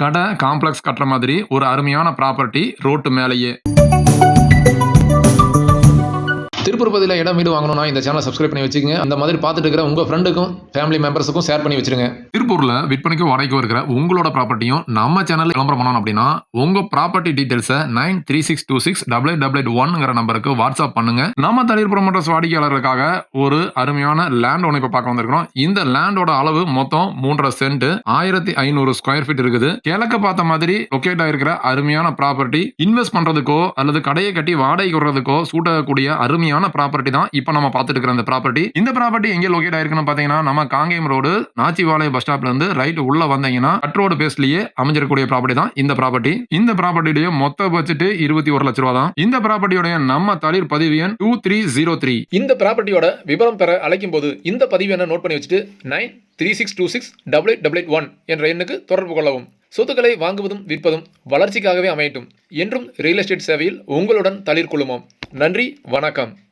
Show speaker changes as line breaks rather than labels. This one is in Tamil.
கடை காம்ப்ளெக்ஸ் கட்டுற மாதிரி ஒரு அருமையான ப்ராப்பர்ட்டி ரோட்டு மேலேயே. திருப்பூர் இடம் வீடு வாங்கணும்னா இந்த சேனலை சப்ஸ்கிரைப் பண்ணி வச்சுக்கோங்க. அந்த மாதிரி பார்த்துட்டு இருக்கிற உங்கள் ஃப்ரெண்டுக்கும் ஃபேமிலி மெம்பர்ஸுக்கும் ஷேர் பண்ணி வச்சிருங்க. திருப்பூரில் விற்பனைக்கு வரைக்கும் இருக்கிற உங்களோட ப்ராப்பர்ட்டியும் நம்ம சேனலில் விளம்பரம் பண்ணணும் அப்படின்னா உங்கள் ப்ராப்பர்ட்டி டீட்டெயில்ஸை nine three six two six double eight double eight ஒன்ங்கிற நம்பருக்கு வாட்ஸ்அப் பண்ணுங்க. நம்ம தனியார் ப்ரொமோட்டர்ஸ் வாடிக்கையாளருக்காக ஒரு அருமையான லேண்ட் ஒன்று இப்போ பார்க்க வந்திருக்கிறோம். இந்த லேண்டோட அளவு மொத்தம் மூன்றரை சென்ட் ஆயிரத்தி ஐநூறு ஸ்கொயர் ஃபீட் இருக்குது. கிழக்க பார்த்த மாதிரி லொக்கேட் ஆயிருக்கிற அருமையான ப்ராப்பர்ட்டி இன்வெஸ்ட் பண்றதுக்கோ அல்லது கடையை கட்டி வாடகைக்கு விடுறதுக்கோ சூட்டக்கூடிய அருமையான ப்ராப்பர்ட்டி தான். இப்போ நம்ம பார்த்துட்டு இருக்கிற இந்த ப்ராப்பர்ட்டி இந்த ப்ராப்பர்ட்டி எங்கே லொகேட் ஆயிருக்குன்னு பார்த்தீங்கன்னா நம்ம காங்கேயம் ரோடு நாச்சிவாளைய பஸ் ஸ்டாப்ல இருந்து ரைட் உள்ள வந்தீங்கன்னா கட் ரோடு பேஸ்லயே அமைஞ்சிருக்கக்கூடிய ப்ராப்பர்ட்டி தான் இந்த ப்ராப்பர்ட்டி இந்த ப்ராப்பர்ட்டியுடைய மொத்த பட்ஜெட் இருபத்தி ஒரு லட்ச ரூபா தான் இந்த ப்ராப்பர்ட்டியோட நம்ம தளிர் பதிவு எண் டூ த்ரீ ஜீரோ த்ரீ
இந்த ப்ராப்பர்ட்டியோட விவரம் பெற அழைக்கும் போது இந்த பதிவு என்ன நோட் பண்ணி வச்சுட்டு nine three six two six double eight double eight one என்ற எண்ணுக்கு தொடர்பு கொள்ளவும். சொத்துக்களை வாங்குவதும் விற்பதும் வளர்ச்சிக்காகவே அமையட்டும் என்றும் ரியல் எஸ்டேட் சேவையில் உங்களுடன் தளிர் குழுமம் நன்றி வணக்கம்.